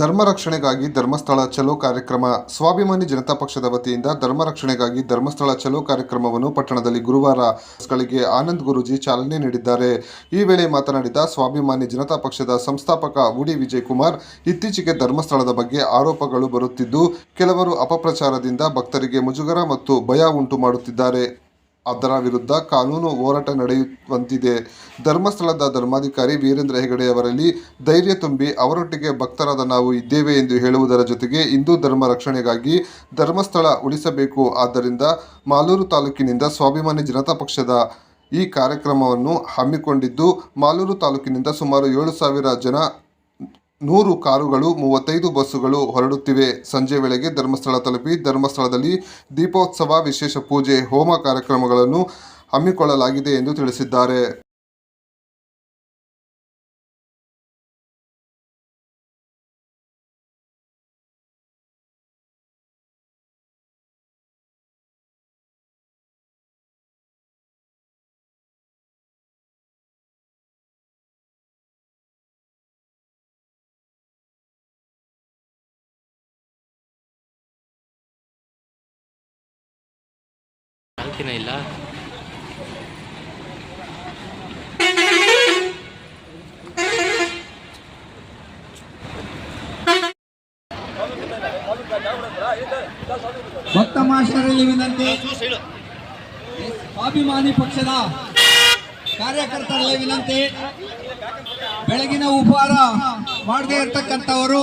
ಧರ್ಮ ರಕ್ಷಣೆಗಾಗಿ ಧರ್ಮಸ್ಥಳ ಚಲೋ ಕಾರ್ಯಕ್ರಮ. ಸ್ವಾಭಿಮಾನಿ ಜನತಾ ಪಕ್ಷದ ವತಿಯಿಂದ ಧರ್ಮ ರಕ್ಷಣೆಗಾಗಿ ಧರ್ಮಸ್ಥಳ ಚಲೋ ಕಾರ್ಯಕ್ರಮವನ್ನು ಪಟ್ಟಣದಲ್ಲಿ ಗುರುವಾರ ಗಳಿಗೆ ಆನಂದ್ ಗುರೂಜಿ ಚಾಲನೆ ನೀಡಿದ್ದಾರೆ. ಈ ವೇಳೆ ಮಾತನಾಡಿದ ಸ್ವಾಭಿಮಾನಿ ಜನತಾ ಪಕ್ಷದ ಸಂಸ್ಥಾಪಕ ಉಡಿ ವಿಜಯ್ ಕುಮಾರ್ ಇತ್ತೀಚೆಗೆ ಧರ್ಮಸ್ಥಳದ ಬಗ್ಗೆ ಆರೋಪಗಳು ಬರುತ್ತಿದ್ದು, ಕೆಲವರು ಅಪಪ್ರಚಾರದಿಂದ ಭಕ್ತರಿಗೆ ಮುಜುಗರ ಮತ್ತು ಭಯ ಉಂಟು ಮಾಡುತ್ತಿದ್ದಾರೆ. ಅದರ ವಿರುದ್ಧ ಕಾನೂನು ಹೋರಾಟ ನಡೆಯುವಂತಿದೆ. ಧರ್ಮಸ್ಥಳದ ಧರ್ಮಾಧಿಕಾರಿ ವೀರೇಂದ್ರ ಹೆಗಡೆ ಅವರಲ್ಲಿ ಧೈರ್ಯ ತುಂಬಿ ಅವರೊಟ್ಟಿಗೆ ಭಕ್ತರಾದ ನಾವು ಇದ್ದೇವೆ ಎಂದು ಹೇಳುವುದರ ಜೊತೆಗೆ ಹಿಂದೂ ಧರ್ಮ ರಕ್ಷಣೆಗಾಗಿ ಧರ್ಮಸ್ಥಳ ಉಳಿಸಬೇಕು. ಆದ್ದರಿಂದ ಮಾಲೂರು ತಾಲೂಕಿನಿಂದ ಸ್ವಾಭಿಮಾನಿ ಜನತಾ ಪಕ್ಷದ ಈ ಕಾರ್ಯಕ್ರಮವನ್ನು ಹಮ್ಮಿಕೊಂಡಿದ್ದು ಮಾಲೂರು ತಾಲೂಕಿನಿಂದ ಸುಮಾರು ಏಳು ಸಾವಿರ ಜನ ನೂರು ಕಾರುಗಳು, ಮೂವತ್ತೈದು ಬಸ್ಸುಗಳು ಹೊರಡುತ್ತಿವೆ. ಸಂಜೆ ವೇಳೆಗೆ ಧರ್ಮಸ್ಥಳ ತಲುಪಿ ಧರ್ಮಸ್ಥಳದಲ್ಲಿ ದೀಪೋತ್ಸವ, ವಿಶೇಷ ಪೂಜೆ, ಹೋಮ ಕಾರ್ಯಕ್ರಮಗಳನ್ನು ಹಮ್ಮಿಕೊಳ್ಳಲಾಗಿದೆ ಎಂದು ತಿಳಿಸಿದ್ದಾರೆ. ನಾಲ್ಕಿನ ಇಲ್ಲ. ಭಕ್ತ ಮಾಸ್ಟರಲ್ಲಿ ವಿನಂತಿ. ಸ್ವಾಭಿಮಾನಿ ಪಕ್ಷದ ಕಾರ್ಯಕರ್ತರಲ್ಲಿ ವಿನಂತಿ. ಬೆಳಗಿನ ಉಪಹಾರ ಮಾಡದೇ ಇರ್ತಕ್ಕಂಥವರು.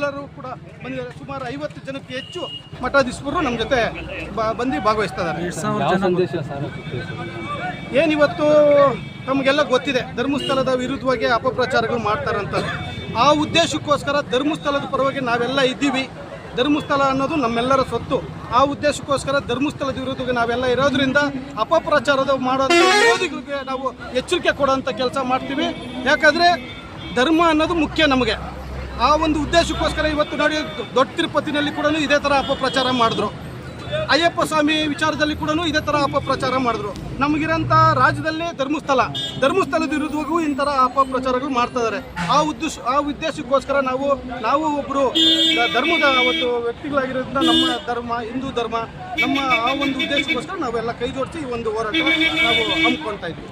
ಎಲ್ಲರೂ ಕೂಡ ಬಂದಿದ್ದಾರೆ. ಸುಮಾರು ಐವತ್ತು ಜನಕ್ಕೆ ಹೆಚ್ಚು ಮಠಾಧೀಶರು ನಮ್ಮ ಜೊತೆ ಬ- ಬಂದು ಭಾಗವಹಿಸ್ತಾ ಇದ್ದಾರೆ ಏನಿವತ್ತು ತಮಗೆಲ್ಲ ಗೊತ್ತಿದೆ ಧರ್ಮಸ್ಥಳದ ವಿರುದ್ಧವಾಗಿ ಅಪಪ್ರಚಾರಗಳು ಮಾಡ್ತಾರಂತ ಆ ಉದ್ದೇಶಕ್ಕೋಸ್ಕರ ಧರ್ಮಸ್ಥಳದ ಪರವಾಗಿ ನಾವೆಲ್ಲ ಇದ್ದೀವಿ. ಧರ್ಮಸ್ಥಳ ಅನ್ನೋದು ನಮ್ಮೆಲ್ಲರ ಸ್ವತ್ತು ಆ ಉದ್ದೇಶಕ್ಕೋಸ್ಕರ ಧರ್ಮಸ್ಥಳದ ವಿರುದ್ಧವಾಗಿ ನಾವೆಲ್ಲ ಇರೋದ್ರಿಂದ ಅಪಪ್ರಚಾರದ ಮಾಡೋದು ವಿರೋಧಿಗಳಿಗೆ ನಾವು ಎಚ್ಚರಿಕೆ ಕೊಡೋಂಥ ಕೆಲಸ ಮಾಡ್ತೀವಿ. ಯಾಕಂದರೆ ಧರ್ಮ ಅನ್ನೋದು ಮುಖ್ಯ ನಮಗೆ. ಆ ಒಂದು ಉದ್ದೇಶಕ್ಕೋಸ್ಕರ ಇವತ್ತು ನೋಡಿ, ದೊಡ್ಡ ತಿರುಪತಿನಲ್ಲಿ ಕೂಡ ಇದೇ ಥರ ಅಪಪ್ರಚಾರ ಮಾಡಿದ್ರು. ಅಯ್ಯಪ್ಪ ಸ್ವಾಮಿ ವಿಚಾರದಲ್ಲಿ ಕೂಡ ಇದೇ ಥರ ಅಪಪ್ರಚಾರ ಮಾಡಿದ್ರು. ನಮಗಿರೋಂಥ ರಾಜ್ಯದಲ್ಲಿ ಧರ್ಮಸ್ಥಳ. ಧರ್ಮಸ್ಥಳದ ವಿರುದ್ಧವಾಗೂ ಇಂಥರ ಅಪಪ್ರಚಾರಗಳು ಮಾಡ್ತಾ ಇದ್ದಾರೆ ಆ ಉದ್ದೇಶ, ಆ ಉದ್ದೇಶಕ್ಕೋಸ್ಕರ ನಾವು ನಾವು ಒಬ್ಬರು ಧರ್ಮದ ಒಂದು ವ್ಯಕ್ತಿಗಳಾಗಿರೋದ್ರಿಂದ ನಮ್ಮ ಧರ್ಮ, ಹಿಂದೂ ಧರ್ಮ, ನಮ್ಮ ಆ ಒಂದು ಉದ್ದೇಶಕ್ಕೋಸ್ಕರ ನಾವೆಲ್ಲ ಕೈ ಜೋಡಿಸಿ ಈ ಒಂದು ಹೋರಾಟ ನಾವು ಹಮ್ಮಿಕೊಳ್ತಾ ಇದ್ವಿ.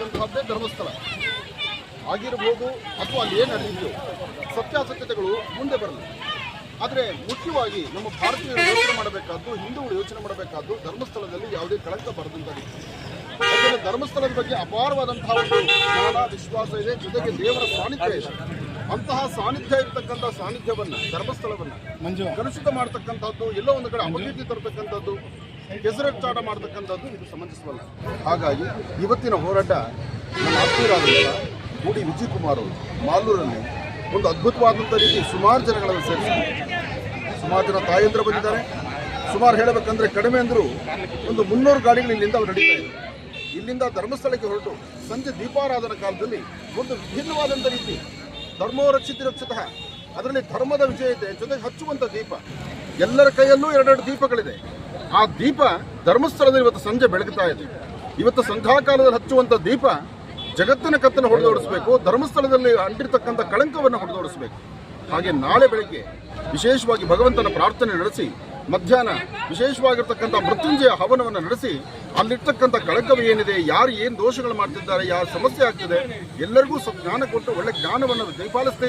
ಧರ್ಮ ಧರ್ಮಸ್ಥಳ ಆಗಿರ್ಬೋದು ಅಥವಾ ಅಲ್ಲಿ ಏನು ನಡೆದಿದೆಯೋ ಸತ್ಯಾಸತ್ಯತೆಗಳು ಮುಂದೆ ಬರಲಿ. ಆದರೆ ಮುಖ್ಯವಾಗಿ ನಮ್ಮ ಭಾರತೀಯರು ಯೋಚನೆ ಮಾಡಬೇಕಾದ್ದು ಹಿಂದೂಗಳು ಯೋಚನೆ ಮಾಡಬೇಕಾದ್ದು ಧರ್ಮಸ್ಥಳದಲ್ಲಿ ಯಾವುದೇ ಕಳಂಕ ಬರದಂತ ಯಾಕಂದರೆ ಧರ್ಮಸ್ಥಳದ ಬಗ್ಗೆ ಅಪಾರವಾದಂತಹ ಒಂದು ಜ್ಞಾನ ವಿಶ್ವಾಸ ಇದೆ. ಜೊತೆಗೆ ದೇವರ ಸಾನ್ನಿಧ್ಯ ಇದೆ. ಅಂತಹ ಸಾನ್ನಿಧ್ಯ ಇರತಕ್ಕಂಥ ಸಾನ್ನಿಧ್ಯವನ್ನು ಧರ್ಮಸ್ಥಳವನ್ನ ಕಲುಷಿತ ಮಾಡ್ತಕ್ಕಂಥದ್ದು ಎಲ್ಲೋ ಒಂದು ಕಡೆ ಅಭಿವೃದ್ಧಿ ತರತಕ್ಕಂಥದ್ದು ಹೆಸರಚ್ಚಾಟ ಮಾಡ್ತಕ್ಕಂಥದ್ದು ಇದು ಸಮಂಜಸವಲ್ಲ. ಹಾಗಾಗಿ ಇವತ್ತಿನ ಹೋರಾಟ ನಮ್ಮ ಆತ್ಮೀಯರಾದಂಥ ಮೂಡಿ ವಿಜಯ್ ಕುಮಾರ್ ಅವರು ಮಾಲೂರಲ್ಲಿ ಒಂದು ಅದ್ಭುತವಾದಂಥ ರೀತಿ ಸುಮಾರು ಜನಗಳನ್ನು ಸೇರಿಸಿದ್ದಾರೆ ಸುಮಾರು ಜನ ತಾಯಂದ್ರ ಬಂದಿದ್ದಾರೆ. ಸುಮಾರು ಹೇಳಬೇಕಂದ್ರೆ ಕಡಿಮೆ ಅಂದರೂ ಒಂದು ಮುನ್ನೂರು ಗಾಡಿಗಳು ಇಲ್ಲಿಂದ ಅವ್ರು ನಡೀತಾ ಇದ್ದರು ಇಲ್ಲಿಂದ ಧರ್ಮಸ್ಥಳಕ್ಕೆ ಹೊರಟು ಸಂಜೆ ದೀಪಾರಾಧನ ಕಾಲದಲ್ಲಿ ಒಂದು ವಿಭಿನ್ನವಾದಂಥ ರೀತಿ ಧರ್ಮೋ ರಕ್ಷಿತ ಅದರಲ್ಲಿ ಧರ್ಮದ ವಿಜಯತೆ ಜೊತೆಗೆ ಹಚ್ಚುವಂಥ ದೀಪ. ಎಲ್ಲರ ಕೈಯಲ್ಲೂ ಎರಡೆರಡು ದೀಪಗಳಿದೆ. ಆ ದೀಪ ಧರ್ಮಸ್ಥಳದಲ್ಲಿ ಇವತ್ತು ಸಂಜೆ ಬೆಳಗುತ್ತಾ ಇದೆ. ಇವತ್ತು ಸಂಧ್ಯಾಕಾಲದಲ್ಲಿ ಹಚ್ಚುವಂಥ ದೀಪ ಜಗತ್ತಿನ ಕತ್ತನ್ನು ಹೊಡೆದೋಡಿಸಬೇಕು, ಧರ್ಮಸ್ಥಳದಲ್ಲಿ ಅಂಟಿರ್ತಕ್ಕಂಥ ಕಳಂಕವನ್ನು ಹೊಡೆದೋಡಿಸಬೇಕು. ಹಾಗೆ ನಾಳೆ ಬೆಳಗ್ಗೆ ವಿಶೇಷವಾಗಿ ಭಗವಂತನ ಪ್ರಾರ್ಥನೆ ನಡೆಸಿ, ಮಧ್ಯಾಹ್ನ ವಿಶೇಷವಾಗಿರ್ತಕ್ಕಂಥ ಮೃತ್ಯುಂಜಯ ಹವನವನ್ನು ನಡೆಸಿ, ಅಲ್ಲಿರ್ತಕ್ಕಂಥ ಕಳಕವ ಏನಿದೆ, ಯಾರು ಏನು ದೋಷಗಳು ಮಾಡ್ತಿದ್ದಾರೆ, ಯಾರು ಸಮಸ್ಯೆ ಆಗ್ತಿದೆ, ಎಲ್ಲರಿಗೂ ಸ್ವಲ್ಪ ಜ್ಞಾನ ಕೊಟ್ಟು ಒಳ್ಳೆ ಜ್ಞಾನವನ್ನು ದಯಪಾಲಿಸ್ತೇ